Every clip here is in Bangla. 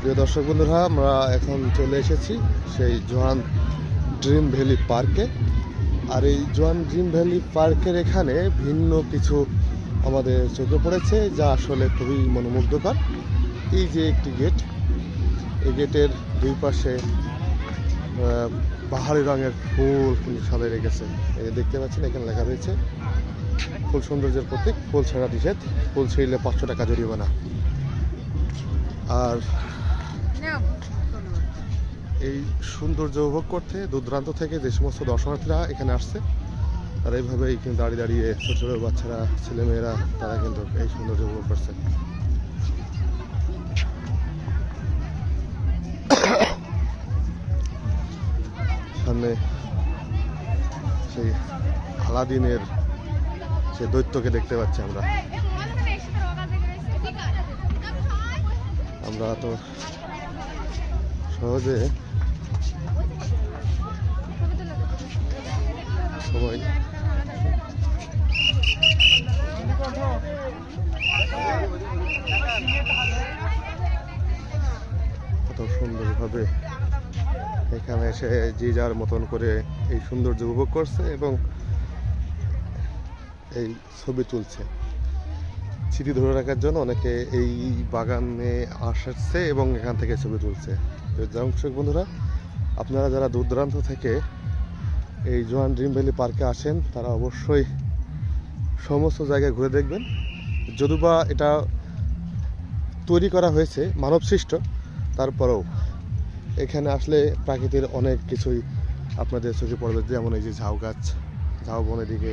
প্রিয় দর্শক বন্ধুরা, আমরা এখন চলে এসেছি সেই জোয়ান ড্রিম ভ্যালি পার্কে। আর এই জোয়ান ড্রিম ভ্যালি পার্কের এখানে ভিন্ন কিছু আমাদের চোখে পড়েছে, যা আসলে খুবই মনোমুগ্ধকর। এই যে একটি গেট, এই গেটের দুই পাশে বাহারি রঙের ফুল কিন্তু সাজিয়ে রেখেছে। এই দেখতে পাচ্ছেন, এখানে লেখা রয়েছে, ফুল সৌন্দর্যের প্রতীক, ফুল ছাড়া নিষেধ, ফুল ছিঁড়লে পাঁচশো টাকা জরিমানা। আর এই সৌন্দর্য উপভোগ করতে দূর দূরান্ত থেকে যে সমস্ত দর্শনার্থীরা এখানে আসছে তারা এইভাবে কিন্তু দাঁড়িয়ে দাঁড়িয়ে ছোট ছোট বাচ্চারা ছেলেমেয়েরা তারা কিন্তু এই সৌন্দর্য উপভোগ করছে। সামনে সেই আলাদিনের সে দৈত্যকে দেখতে পাচ্ছি আমরা। আমরা তো সহজে সময় কত সুন্দরভাবে এখানে এসে যে যার মতন করে এই সৌন্দর্য উপভোগ করছে এবং এই ছবি তুলছে। স্মৃতি ধরে রাখার জন্য অনেকে এই বাগানে আসছে এবং এখান থেকে ছবি তুলছে। তো দর্শক বন্ধুরা, আপনারা যারা দূর দূরান্ত থেকে এই জোয়ান ড্রিম ভ্যালি পার্কে আসেন, তারা অবশ্যই সমস্ত জায়গায় ঘুরে দেখবেন। যদিবা এটা তৈরি করা হয়েছে মানব সৃষ্ট তারপরেও এখানে আসলে প্রাকৃতির অনেক কিছুই আপনাদের চোখে পড়বে, যেমন এই যে ঝাউ গাছ, ঝাউ বন এদিকে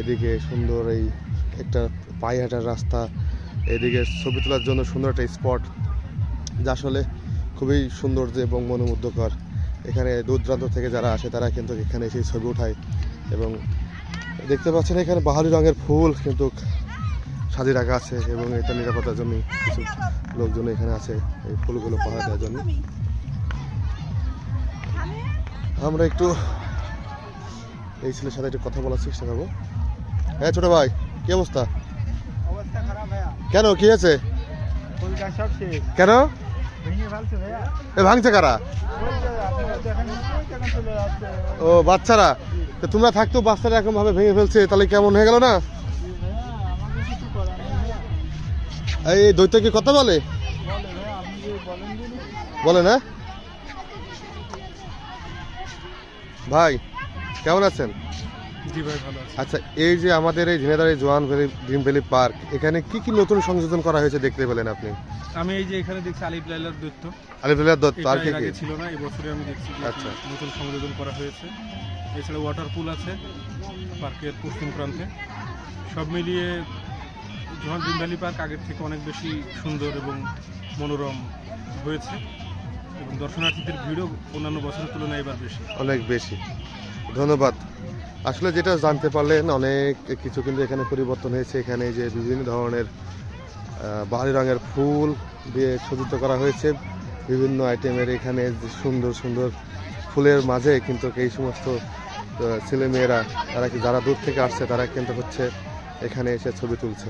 এদিকে সুন্দর এই একটা পায়ে হাঁটার রাস্তা, এদিকে ছবি তোলার জন্য সুন্দর একটা স্পট, যা আসলে খুবই সৌন্দর্য এবং মনোমুগ্ধকর। এখানে দূর দূরান্ত থেকে যারা আসে, তারা কিন্তু এখানে এসে ছবি উঠায় এবং দেখতে পাচ্ছেন এখানে বাহারি রঙের ফুল কিন্তু সাজিয়ে রাখা আছে এবং এটা নিরাপত্তার জন্য কিছু লোকজন এখানে আছে এই ফুলগুলো পাহারা দেওয়ার জন্য। আমরা একটু এই ছেলের সাথে একটু কথা বলার চেষ্টা করব। হ্যাঁ ছোট ভাই, কি অবস্থা? কেন কি শেষ। কেন? ভাঙছে কারা? ও বাচ্চারা। তোমরা থাকতো বাচ্চারা এরকম ভাবে ভেঙে ফেলছে তাহলে কেমন হয়ে গেল না? এই দৈত্য কি কথা বলে? বলে না? ভাই কেমন আছেন? জি ভাই ভালো আছে। আচ্ছা এই যে আমাদের এই ঝিনাইদার জোয়ান ভ্যালি ড্রিম ভ্যালি পার্ক এখানে কি কি নতুন সংযোজন করা হয়েছে দেখতে পেলেন আপনি? আমি এই যে এখানে দেখছি আলিফ লাইলার দৈত্য। আলিফুল্লাহ দত্ত এটা আর কি কি? ছিল না এই বছরে আমি দেখছি আচ্ছা। নতুন সংযোজন করা হয়েছে। এছাড়া ওয়াটার পুল আছে পার্কের পশ্চিম প্রান্তে। সব মিলিয়ে জোহান ড্রিম ভ্যালি পার্ক আগের থেকে অনেক বেশি সুন্দর এবং মনোরম হয়েছে। এবং দর্শনার্থীদের ভিড়ও অন্যান্য বছরের তুলনায় এবার বেশি। অনেক বেশি। ধন্যবাদ। আসলে যেটা জানতে পারলেন, অনেক কিছু কিন্তু এখানে পরিবর্তন হয়েছে। এখানে যে বিভিন্ন ধরনের বাহারি রঙের ফুল দিয়ে সজ্জিত করা হয়েছে। বিভিন্ন আইটেমের এখানে সুন্দর সুন্দর ফুলের মাঝে কিন্তু এই সমস্ত ছেলেমেয়েরা, তারা কি যারা দূর থেকে আসছে, তারা কিন্তু হচ্ছে এখানে এসে ছবি তুলছে।